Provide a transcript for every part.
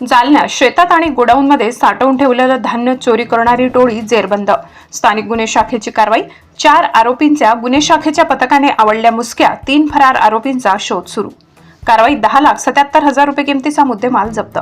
जालन्यात शेतात आणि गोडाऊनमध्ये साठवून ठेवलेलं धान्य चोरी करणारी टोळी जेरबंद. स्थानिक गुन्हे शाखेची कारवाई चार आरोपींच्या गुन्हे शाखेच्या पथकाने आवडल्या मुसक्या तीन फरार आरोपींचा शोध सुरू. कारवाई दहा लाख सत्याहत्तर हजार रुपये किमतीचा मुद्देमाल जप्त.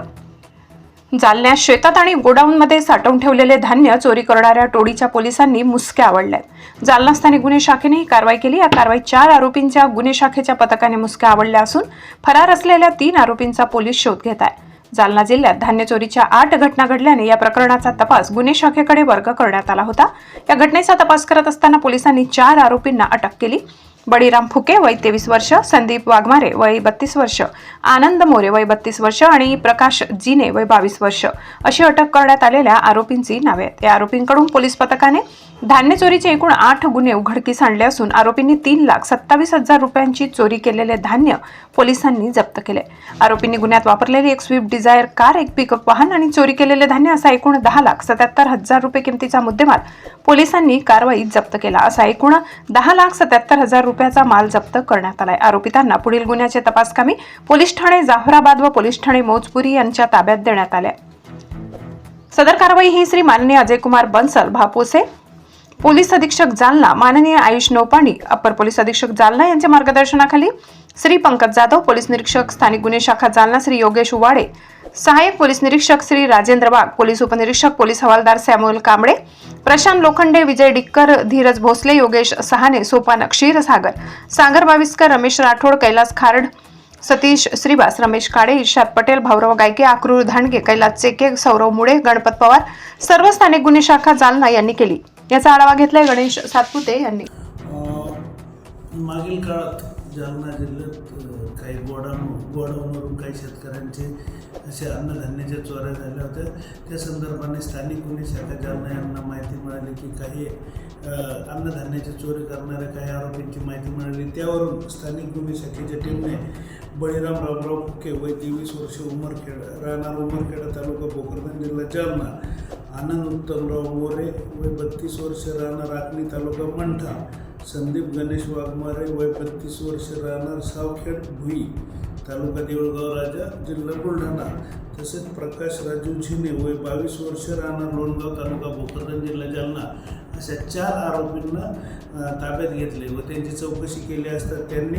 जालन्यात शेतात आणि गोडाऊनमध्ये साठवून ठेवलेले धान्य चोरी करणाऱ्या टोळीच्या पोलिसांनी मुसक्या आवडल्यात. जालना स्थानिक गुन्हे शाखेने ही कारवाई केली. या कारवाईत चार आरोपींच्या गुन्हे शाखेच्या पथकाने मुसक्या आवडल्या असून फरार असलेल्या तीन आरोपींचा पोलीस शोध घेत आहे. जालना जिल्ह्यात धान्य चोरीच्या आठ घटना घडल्याने या प्रकरणाचा तपास गुन्हे शाखेकडे वर्ग करण्यात आला होता. या घटनेचा तपास करत असताना पोलिसांनी चार आरोपींना अटक केली. बळीराम फुके वय तेवीस वर्ष संदीप वाघमारे वय बत्तीस वर्ष आनंद मोरे वय बत्तीस वर्ष आणि प्रकाश जिने वय बावीस वर्ष अशी अटक करण्यात आलेल्या आरोपींची नावे आहेत. या आरोपींकडून पोलीस पथकाने धान्य चोरीचे एकूण आठ गुन्हे उघडकीस आणले असून आरोपींनी तीन लाख सत्तावीस हजार रुपयांची चोरी केलेले धान्य पोलिसांनी जप्त केले. आरोपींनी गुन्ह्यात वापरलेली एक स्विफ्ट डिझायर कार एक पिकअप वाहन आणि चोरी केलेले धान्य असा एकूण दहा लाख सत्याहत्तर हजार रुपये किमतीचा मुद्देमाल पोलिसांनी कारवाईत जप्त केला. असा एकूण दहा लाख सत्याहत्तर हजार रुपयाचा माल जप्त करण्यात आलाय. आरोपितांना पुढील गुन्ह्याचे तपासकामी पोलीस ठाणे जाफराबाद व पोलीस ठाणे मोजपुरी यांच्या ताब्यात देण्यात आल्या. सदर कारवाई ही श्री माननीय अजय कुमार बन्सल भापोसे पोलीस अधीक्षक जालना माननीय आयुष नौपाणी अप्पर पोलीस अधीक्षक जालना यांच्या मार्गदर्शनाखाली श्री पंकज जाधव पोलीस निरीक्षक स्थानिक गुन्हे शाखा जालना श्री योगेश उवाडे सहाय्यक पोलीस निरीक्षक श्री राजेंद्र वाघ पोलीस उपनिरीक्षक पोलीस हवालदार सॅम्युअल कांबळे प्रशांत लोखंडे विजय डिक्कर धीरज भोसले योगेश सहाने सोपान क्षीरसागर सागर बाविस्कर रमेश राठोड कैलास खारड सतीश श्रीवास रमेश काळे इर्षाद पटेल भाऊराव गायके आक्रूर धांडगे कैलास चेके सौरव मुळे गणपत पवार सर्व स्थानिक गुन्हे शाखा जालना यांनी केली. याचा आढावा घेतलाय गणेश सातपुते यांनी. मागील काळात जालना जिल्ह्यात काही गोडाऊन गोडाऊनवरून काही शेतकऱ्यांचे असे अन्नधान्याच्या चोऱ्या झाल्या होत्या. त्या संदर्भाने स्थानिक गुन्हे शाखा जालना यांना माहिती मिळाली की काही अन्नधान्याची चोरी करणाऱ्या काही आरोपींची माहिती मिळाली त्यावरून स्थानिक गुन्हे शाखेच्या टीमने बळीराम रामराव फुके वय तेवीस वर्ष उमरखेड राहणार उमरखेडा तालुका भोकरदन जिल्हा जालना आनंद उत्तमराव मोरे वय बत्तीस वर्ष राहणार राखणी तालुका मंठा. संदीप गणेश वाघमारे वय बत्तीस वर्ष राहणार सावखेड भुई तालुका देऊळगाव राजा जिल्हा बुलढाणा. तसेच प्रकाश राजू झिने वय बावीस वर्ष राहणार लोणगाव तालुका भोकरदन जिल्हा जालना. अशा चार आरोपींना ताब्यात घेतले व त्यांची चौकशी केली असता त्यांनी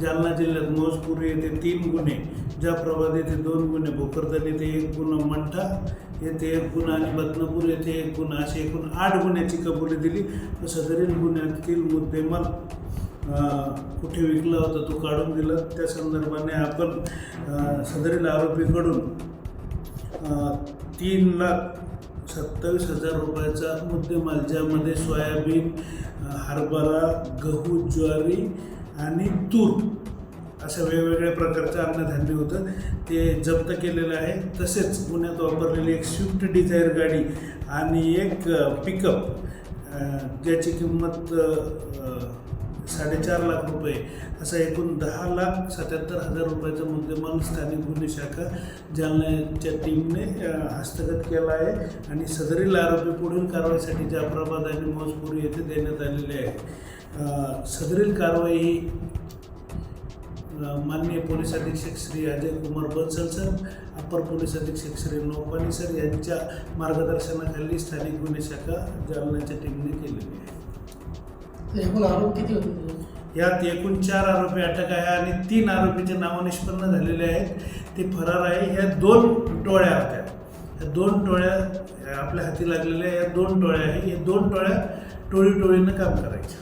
जालना जिल्ह्यात मौजपूर येथे तीन गुन्हे जाफराबाद येथे दोन गुन्हे भोकरदन येथे एक गुन्हा मंठा येथे एक गुन्हा आणि बदनापूर येथे एक गुन्हा असे एकूण आठ गुन्ह्याची कबुली दिली. व सदरील गुन्ह्यातील मुद्देमाल कुठे विकला होता तो काढून दिला. त्या संदर्भाने आपण सदरील आरोपीकडून तीन लाख सत्तावीस हजार रुपयाचा मुद्देमाल ज्यामध्ये सोयाबीन हरभरा गहू ज्वारी आणि तूर अशा वेगवेगळ्या प्रकारचं अन्नधान्य होतं. ते जप्त केलेलं आहे. तसेच पुण्यात वापरलेली एक स्विफ्ट डिझायर गाडी आणि एक पिकअप ज्याची किंमत साडेचार लाख रुपये. असा एकूण दहा लाख सत्याहत्तर हजार रुपयाचा मुद्देमाल स्थानिक गुन्हे शाखा जालन्याच्या टीमने हस्तगत केला आहे आणि सदरील आरोपी पुढील कारवाईसाठी जाफराबाद आणि मौजपूर येथे देण्यात आलेले आहे सदरील कारवाई ही माननीय पोलीस अधीक्षक Shri Ajay Kumar Bansal sir upper police अधीक्षक श्री नौपानी सर यांच्या मार्गदर्शनाखाली स्थानिक गुन्हे शाखा जालन्याच्या टीमने केलेली आहे. एकूण आरोप किती होते यात एकूण चार आरोपी अटक आहे आणि तीन आरोपीचे नाव निष्पन्न झालेले आहेत. ते फरार आहे. ह्या दोन टोळ्या होत्या. ह्या दोन टोळ्या आपल्या हाती लागलेल्या या दोन टोळ्या आहे या दोन टोळ्या टोळी टोळीनं काम करायच्या.